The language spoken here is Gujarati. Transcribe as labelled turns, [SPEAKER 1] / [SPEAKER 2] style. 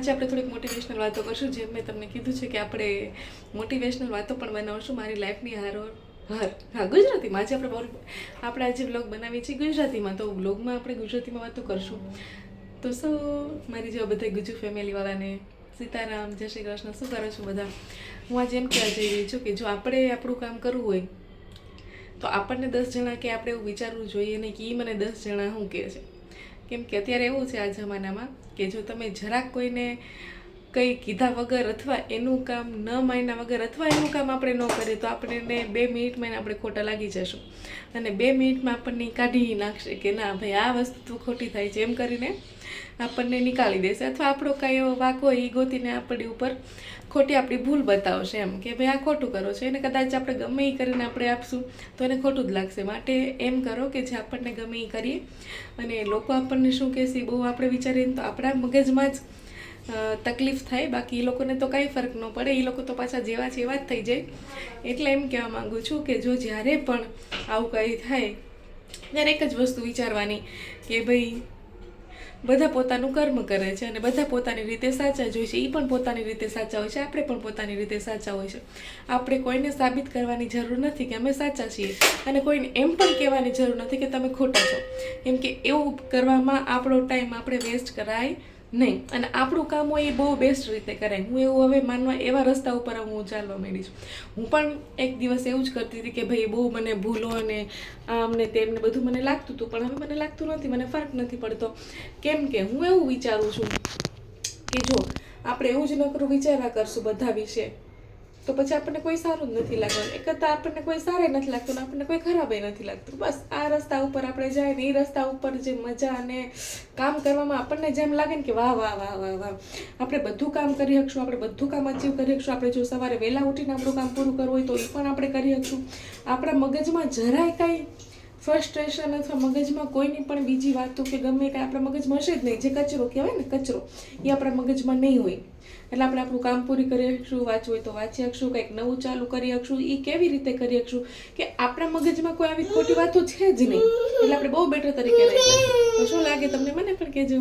[SPEAKER 1] આજે આપણે થોડીક મોટિવેશનલ વાતો કરશું, જેમ મેં તમને કીધું છે કે આપણે મોટિવેશનલ વાતો પણ બનાવશું મારી લાઈફની હારો હર. હા, ગુજરાતીમાં. આજે આપણે આપણે આજે બ્લોગ બનાવીએ છીએ ગુજરાતીમાં. તો બ્લોગમાં આપણે ગુજરાતીમાં વાતો કરશું. તો સૌ, મારી જેવા બધા ગુજુ ફેમિલીવાળાને સીતારામ, જય શ્રી કૃષ્ણ, શું કરો છો બધા? હું આજે એમ કહેવા જઈ રહી છું કે જો આપણે આપણું કામ કરવું હોય, તો આપણને દસ જણા કે આપણે એવું વિચારવું જોઈએ નહીં કે એ મને દસ જણા શું કહે છે. કેમ કે અત્યારે એવું છે આ જમાનામાં કે જો તમે જરાક કોઈને કંઈ કીધા વગર અથવા એનું કામ ન માન્યા વગર અથવા એનું કામ આપણે ન કરીએ તો આપણને બે મિનિટમાં આપણે ખોટા લાગી જશું. અને બે મિનિટમાં આપણને કાઢી નાખશે કે ના ભાઈ આ વસ્તુ ખોટી થાય છે એમ કરીને આપણને નીકાળી દેશે. અથવા આપણો કાંઈ એવો વાક હોય એ ગોતીને આપણી ઉપર ખોટી આપણી ભૂલ બતાવશે એમ કે ભાઈ આ ખોટું કરો છો. એને કદાચ આપણે ગમે એ કરીને આપણે આપશું તો એને ખોટું જ લાગશે. માટે એમ કરો કે જે આપણને ગમે એ કરીએ. અને લોકો આપણને શું કહેશે? બહુ આપણે વિચારીએ તો આપણા મગજમાં જ તકલીફ થાય, બાકી એ લોકોને તો કાંઈ ફરક ન પડે એ લોકો તો પાછા જેવા છે એવા જ થઈ જાય. એટલે એમ કહેવા માંગુ છું કે જો જ્યારે પણ આવું કંઈ થાય, ત્યારે એક જ વસ્તુ વિચારવાની કે ભાઈ, બધા પોતાનું કર્મ કરે છે અને બધા પોતાની રીતે સાચા જ હોય છે. એ પણ પોતાની રીતે સાચા હોય છે, આપણે પણ પોતાની રીતે સાચા હોય છે. આપણે કોઈને સાબિત કરવાની જરૂર નથી કે અમે સાચા છીએ અને કોઈને એમ પણ કહેવાની જરૂર નથી કે તમે ખોટા છો. કેમ કે એવું કરવામાં આપણો ટાઈમ આપણે વેસ્ટ કરાય નહીં, અને આપણું કામ હોય એ બહુ બેસ્ટ રીતે કરાય હું એવું હવે માનવા, એવા રસ્તા ઉપર હું ચાલવા માંડી છું. હું પણ એક દિવસ એવું જ કરતી હતી કે ભાઈ બહુ મને ભૂલો અને આમ ને તેમ ને બધું મને લાગતું હતું, પણ હવે મને લાગતું નથી, મને ફરક નથી પડતો. કેમ કે હું એવું વિચારું છું કે જો, આપણે એવું જ નકરું વિચાર્યા કરશું બધા વિશે તો પછી આપણને કોઈ સારું જ નથી લાગવાનું એક કરતાં આપણને કોઈ સારું નથી લાગતું ને આપણને કોઈ ખરાબ નથી લાગતું. બસ, આ રસ્તા ઉપર આપણે જાય ને એ રસ્તા ઉપર જે મજા અને કામ કરવામાં આપણને જેમ લાગે ને કે વાહ વાહ વાહ વાહ વાહ. આપણે બધું કામ કરી શકશું, આપણે બધું કામ અચીવ કરી શકશું. આપણે જો સવારે વહેલા ઉઠીને આપણું કામ પૂરું કરવું હોય તો એ પણ આપણે કરી શકશું. આપણા મગજમાં જરાય કાંઈ ફ્રસ્ટ્રેશન અથવા મગજમાં કોઈની પણ બીજી વાતો કે ગમે કાંઈ આપણા મગજમાં હશે જ નહીં. જે કચરો કહેવાય ને, કચરો, એ આપણા મગજમાં નહીં હોય. એટલે આપણે આપણું કામ પૂરી કરી શકશું, વાંચવું હોય તો વાંચી શકશું, કંઈક નવું ચાલુ કરી શકશું. એ કેવી રીતે કરી શકશું? કે આપણા મગજમાં કોઈ આવી ખોટી વાતો છે જ નહીં. એટલે આપણે બહુ બેટર તરીકે રહી શું લાગે તમને? મને પણ કહેજો.